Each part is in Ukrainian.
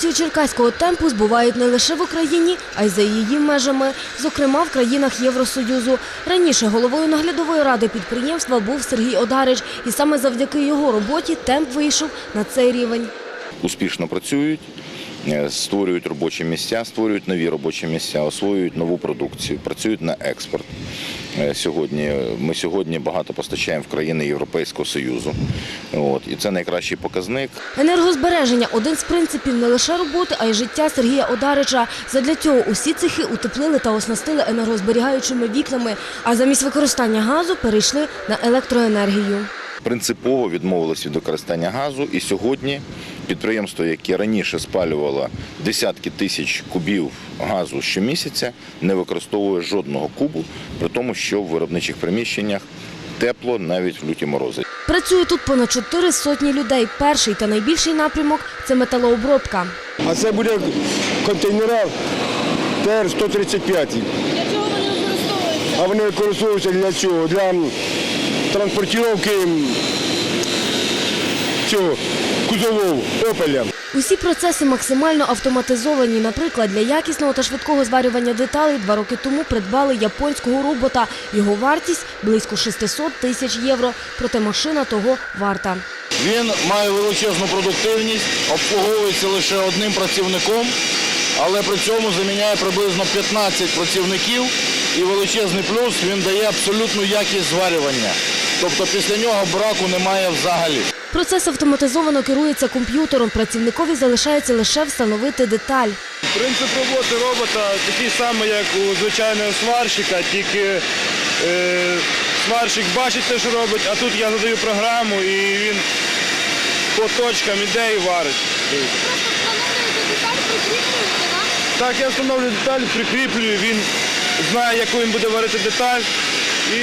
Продукцію черкаського темпу збувають не лише в Україні, а й за її межами, зокрема в країнах Євросоюзу. Раніше головою наглядової ради підприємства був Сергій Одарич, і саме завдяки його роботі темп вийшов на цей рівень. успішно працюють, створюють робочі місця, створюють нові робочі місця, освоюють нову продукцію, працюють на експорт. Е, Сьогодні ми сьогодні багато постачаємо в країни Європейського Союзу. От і це найкращий показник. Енергозбереження – один з принципів не лише роботи, а й життя Сергія Одарича. Задля цього усі цехи утеплили та оснастили енергозберігаючими вікнами, а замість використання газу перейшли на електроенергію. Принципово відмовились від використання газу, і сьогодні підприємство, яке раніше спалювало десятки тисяч кубів газу щомісяця, не використовує жодного кубу, при тому, що в виробничих приміщеннях тепло навіть в люті морози. Працює тут понад чотири сотні людей. Перший та найбільший напрямок – це металообробка. А це буде контейнера ТР-135. Для чого вони використовуються? А вони використовуються для чого? Для м, цього кузового опеля. Усі процеси максимально автоматизовані. Наприклад, для якісного та швидкого зварювання деталей два роки тому придбали японського робота. Його вартість – близько 600 тисяч євро. Проте машина того варта. Він має величезну продуктивність, обслуговується лише одним працівником, але при цьому заміняє приблизно 15 працівників і величезний плюс він дає абсолютну якість зварювання. Тобто після нього браку немає взагалі. Процес автоматизовано керується комп'ютером. Працівникові залишається лише встановити деталь. Принцип роботи робота такий самий, як у звичайного сварщика, тільки е, сварщик бачить те, що робить, а тут я задаю програму і він по точкам іде і варить. Так, я встановлюю деталь, прикріплюю, він знає, яку він буде варити деталь і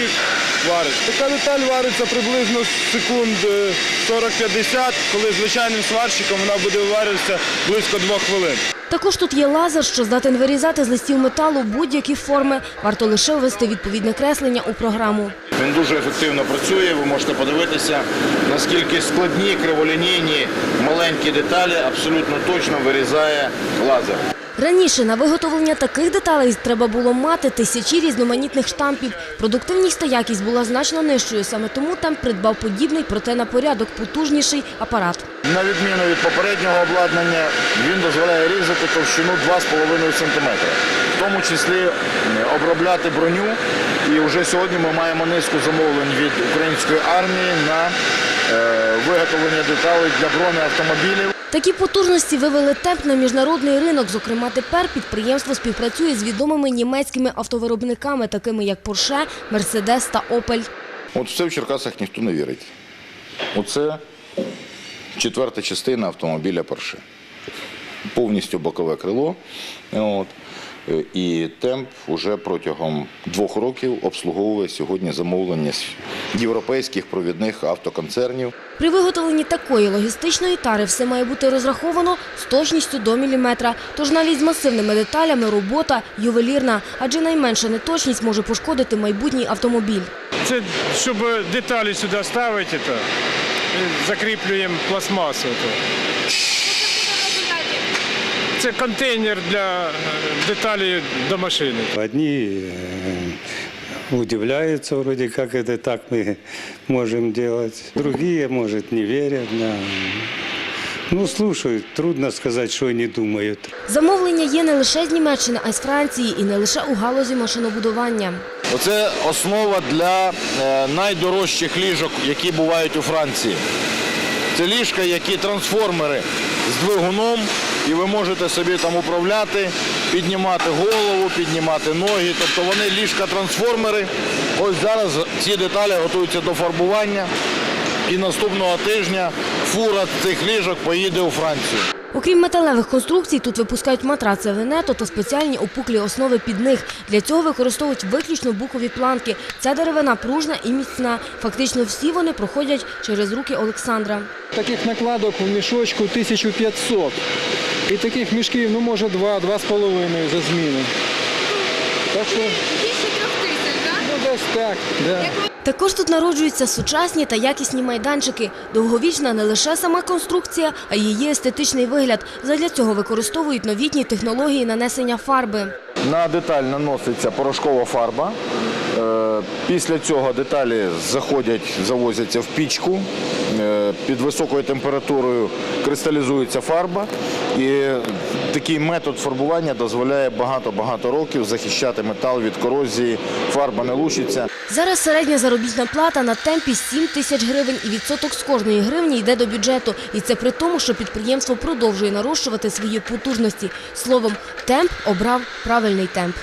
варить. Така деталь вариться приблизно секунд е, 40-50, коли звичайним сварщиком вона буде варитися близько двох хвилин. Також тут є лазер, що здатен вирізати з листів металу будь-які форми. Варто лише ввести відповідне креслення у програму. Він дуже ефективно працює. Ви можете подивитися, наскільки складні, криволінійні, маленькі деталі абсолютно точно вирізає лазер. Раніше на виготовлення таких деталей треба було мати тисячі різноманітних штампів. Продуктивність та якість була значно нижчою. Саме тому темп придбав подібний, проте на порядок потужніший апарат. На відміну від попереднього обладнання, він дозволяє різати товщину 2,5 см. В тому числі е, обробляти броню. І вже сьогодні ми маємо низку замовлень від української армії на виготовлення деталей для бронеавтомобілів. Такі потужності вивели темп на міжнародний ринок. Зокрема, тепер підприємство співпрацює з відомими німецькими автовиробниками, такими як Porsche, Mercedes та Opel. От все в Черкасах ніхто не вірить. Оце четверта частина автомобіля Porsche. Повністю бокове крило. От. Е, І темп уже протягом двох років обслуговує сьогодні замовлення європейських провідних автоконцернів. При виготовленні такої логістичної тари все має бути розраховано з точністю до міліметра. Тож навіть з масивними деталями робота ювелірна, адже найменша неточність може пошкодити майбутній автомобіль. Це щоб деталі сюди ставити, то, закріплюємо пластмасу. То. Це контейнер для е, деталей до машини. Одни э, удивляются вроде как это так мы можем делать. Другие, может, не верят. да. Ну, слушают. Трудно сказать, что они думают. Замовлення є не лише з Німеччини, а й з Франції і не лише у галузі машинобудування. Оце основа для е, найдорожчих ліжок, які бувають у Франції. Це ліжка, які трансформери з двигуном, і ви можете собі там управляти, піднімати голову, піднімати ноги. Тобто вони ліжка-трансформери. Ось зараз ці деталі готуються до фарбування. І наступного тижня фура цих ліжок поїде у Францію. Окрім металевих конструкцій, тут випускають матраци венето та спеціальні опуклі основи під них. Для цього використовують виключно букові планки. Ця деревина пружна і міцна. Фактично всі вони проходять через руки Олександра. Таких накладок в мішочку 1500. І таких мішків, ну може, 2-2,5 за зміну. Так що, Більше трьох тисяч, так? ну десь так, да. Також тут народжуються сучасні та якісні майданчики. Довговічна не лише сама конструкція, а й її естетичний вигляд. Задля цього використовують новітні технології нанесення фарби. На деталь наноситься порошкова фарба. Е, Після цього деталі заходять, завозяться в пічку. Е, Під високою температурою кристалізується фарба. І такий метод фарбування дозволяє багато-багато років захищати метал від корозії. Фарба не лущиться. Зараз середня заробітна плата на темпі 7 тисяч гривень і відсоток з кожної гривні йде до бюджету. І це при тому, що підприємство продовжує нарощувати свої потужності. Словом, темп обрав правильний темп.